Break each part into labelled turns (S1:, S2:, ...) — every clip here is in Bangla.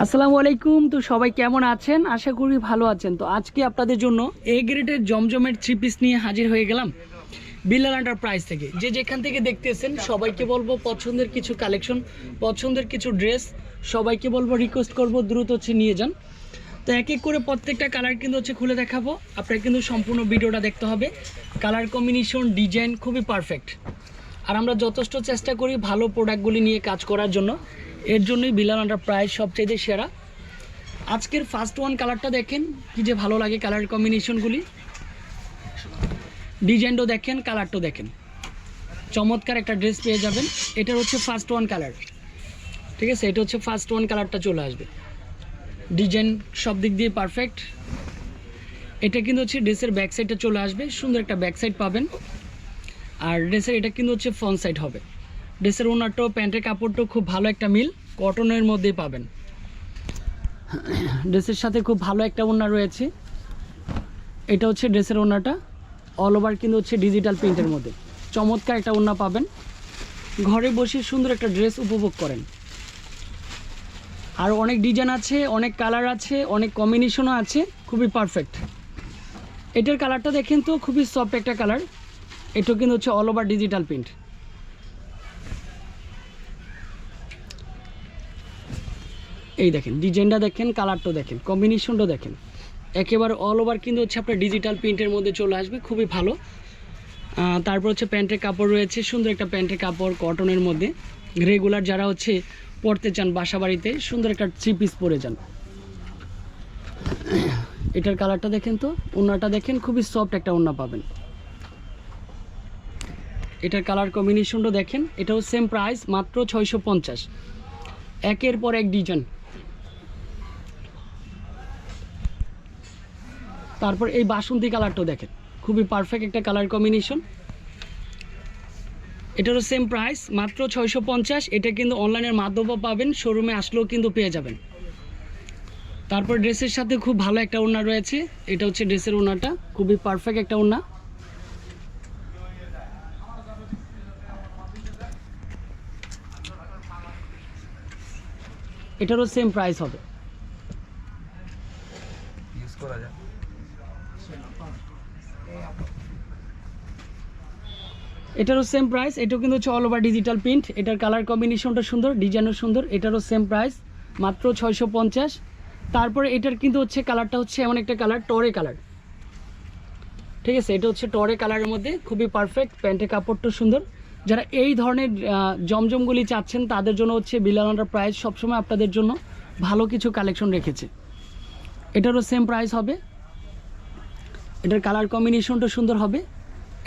S1: আসসালামু আলাইকুম। তো সবাই কেমন আছেন? আশা করি ভালো আছেন। তো আজকে আপনাদের জন্য এ গ্রেডের জমজমের থ্রি পিস নিয়ে হাজির হয়ে গেলাম বিল্লাল এন্টারপ্রাইজ থেকে। যে যেখান থেকে দেখতেছেন, সবাইকে বলব পছন্দের কিছু কালেকশন পছন্দের কিছু ড্রেস সবাইকে বলব রিকোয়েস্ট করব, দ্রুত হচ্ছে নিয়ে যান। তো এক এক করে প্রত্যেকটা কালার কিন্তু হচ্ছে খুলে দেখাবো। আপনার কিন্তু সম্পূর্ণ ভিডিওটা দেখতে হবে। কালার কম্বিনেশন ডিজাইন খুবই পারফেক্ট আর আমরা যথেষ্ট চেষ্টা করি ভালো প্রোডাক্টগুলি নিয়ে কাজ করার জন্য। এর জন্যই বিলাল প্রাইস সবচেয়ে সেরা। আজকের ফার্স্ট ওয়ান কালারটা দেখেন, কি যে ভালো লাগে কালার কম্বিনেশনগুলি ডিজাইনটাও দেখেন কালারটাও দেখেন। চমৎকার একটা ড্রেস পেয়ে যাবেন। এটার হচ্ছে ফার্স্ট ওয়ান কালার ঠিক আছে? এটা হচ্ছে ফার্স্ট ওয়ান কালারটা চলে আসবে। ডিজাইন সব দিক দিয়ে পারফেক্ট এটা কিন্তু হচ্ছে ড্রেসের ব্যাক সাইডটা চলে আসবে। সুন্দর একটা ব্যাক সাইড পাবেন। আর ড্রেসের এটা কিন্তু হচ্ছে ফ্রন্ট সাইড হবে। ড্রেসের ওনারটাও প্যান্টের কাপড়টাও খুব ভালো একটা মিল, কটনের মধ্যেই পাবেন। ড্রেসের সাথে খুব ভালো একটা ওনার রয়েছে। এটা হচ্ছে ড্রেসের ওনারটা অল ওভার কিন্তু হচ্ছে ডিজিটাল প্রিন্টের মধ্যে। চমৎকার একটা ওনা পাবেন। ঘরে বসে সুন্দর একটা ড্রেস উপভোগ করেন। আর অনেক ডিজাইন আছে, অনেক কালার আছে, অনেক কম্বিনেশনও আছে, খুবই পারফেক্ট এটার কালারটা দেখেন তো, খুবই সফট একটা কালার এটা কিন্তু হচ্ছে অল ওভার ডিজিটাল প্রিন্ট এই দেখেন, ডিজাইনটা দেখেন, কালারটা দেখেন কম্বিনেশনটা দেখেন। একেবারে অল ওভার কিন্তু হচ্ছে আপনার ডিজিটাল প্রিন্টের মধ্যে চলে আসবে, খুবই ভালো। তারপর হচ্ছে প্যান্টের কাপড় রয়েছে, সুন্দর একটা প্যান্টের কাপড় কটনের মধ্যে। রেগুলার যারা হচ্ছে পরতে চান বাসা বাড়িতে সুন্দর একটা থ্রি পিস পরে যান। এটার কালারটা দেখেন তো ওনাটা দেখেন, খুবই সফট একটা ওনা পাবেন। এটার কালার কম্বিনেশনটা দেখেন, এটাও সেম প্রাইস মাত্র ছয়শো পঞ্চাশ। একের পর এক ডিজাইন তারপর এই বাসন্তী কালারটাও দেখেন। খুবই পারফেক্ট একটা কালার কম্বিনেশন এটারও সেম প্রাইস মাত্র ছয়শো পঞ্চাশ। এটা কিন্তু অনলাইনের মাধ্যমে পাবেন শোরুমে আসলেও কিন্তু পেয়ে যাবেন। তারপর ড্রেসের সাথে খুব ভালো একটা ওড়না রয়েছে। এটা হচ্ছে ড্রেসের ওড়নাটা, খুবই পারফেক্ট একটা ওড়না। এটারও সেম প্রাইস হবে।
S2: ইউজ করা যায়
S1: এটারও সেম প্রাইস এটাও কিন্তু হচ্ছে অল ওভার ডিজিটাল প্রিন্ট এটার কালার কম্বিনেশনটা সুন্দর ডিজাইনও সুন্দর, এটারও সেম প্রাইস মাত্র ছয়শো পঞ্চাশ। তারপরে এটার কিন্তু হচ্ছে কালারটা হচ্ছে এমন একটা কালার টরে কালার ঠিক আছে, এটা হচ্ছে টরে কালারের মধ্যে, খুবই পারফেক্ট প্যান্টের কাপড়টা সুন্দর। যারা এই ধরনের জমজমগুলি চাচ্ছেন, তাদের জন্য হচ্ছে বিলানার প্রাইস সবসময় আপনাদের জন্য ভালো কিছু কালেকশন রেখেছে। এটারও সেম প্রাইস হবে। এটার কালার কম্বিনেশনটা সুন্দর হবে।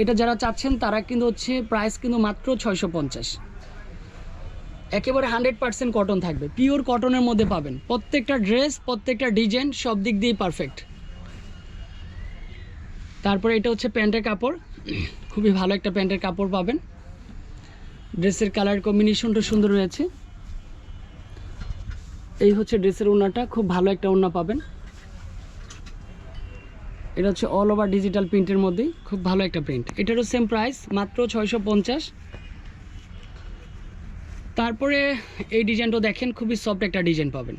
S1: এটা যারা চাচ্ছেন, তারা কিন্তু হচ্ছে প্রাইস কিন্তু মাত্র ছয়শো পঞ্চাশ। একেবারে হান্ড্রেড পার্সেন্ট কটন থাকবে। পিওর কটনের মধ্যে পাবেন। প্রত্যেকটা ড্রেস প্রত্যেকটা ডিজাইন সব দিক দিয়েই পারফেক্ট তারপরে এটা হচ্ছে প্যান্টের কাপড়। খুবই ভালো একটা প্যান্টের কাপড় পাবেন। ড্রেসের কালার কম্বিনেশনটা সুন্দর রয়েছে। এই হচ্ছে ড্রেসের ওড়নাটা। খুব ভালো একটা ওড়না পাবেন। এটা হচ্ছে অল ওভার ডিজিটাল প্রিন্টের মধ্যেই খুব ভালো একটা প্রিন্ট এটারও সেম প্রাইস মাত্র ছয়শো পঞ্চাশ। তারপরে এই ডিজাইনটা দেখেন, খুবই সফট একটা ডিজাইন পাবেন।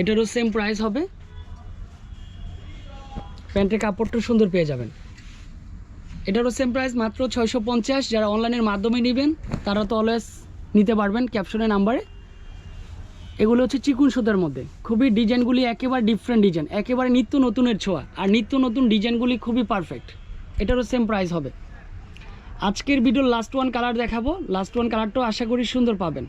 S1: এটারও সেম প্রাইস হবে। প্যান্টের কাপড়টা সুন্দর পেয়ে যাবেন। এটারও সেম প্রাইস মাত্র ছয়শো পঞ্চাশ। যারা অনলাইনের মাধ্যমে নেবেন, তারা তো অলওয়েজ নিতে পারবেন ক্যাপশনের নাম্বারে এগুলো হচ্ছে চিকুন সুতার মধ্যে। খুবই ডিজাইনগুলি একেবারে ডিফারেন্ট ডিজাইন একেবারে নিত্য নতুনের ছোঁয়া। আর নিত্য নতুন ডিজাইনগুলি খুবই পারফেক্ট এটারও সেম প্রাইস হবে। আজকের ভিডিওর লাস্ট ওয়ান কালার দেখাবো। লাস্ট ওয়ান কালারটাও আশা করি সুন্দর পাবেন।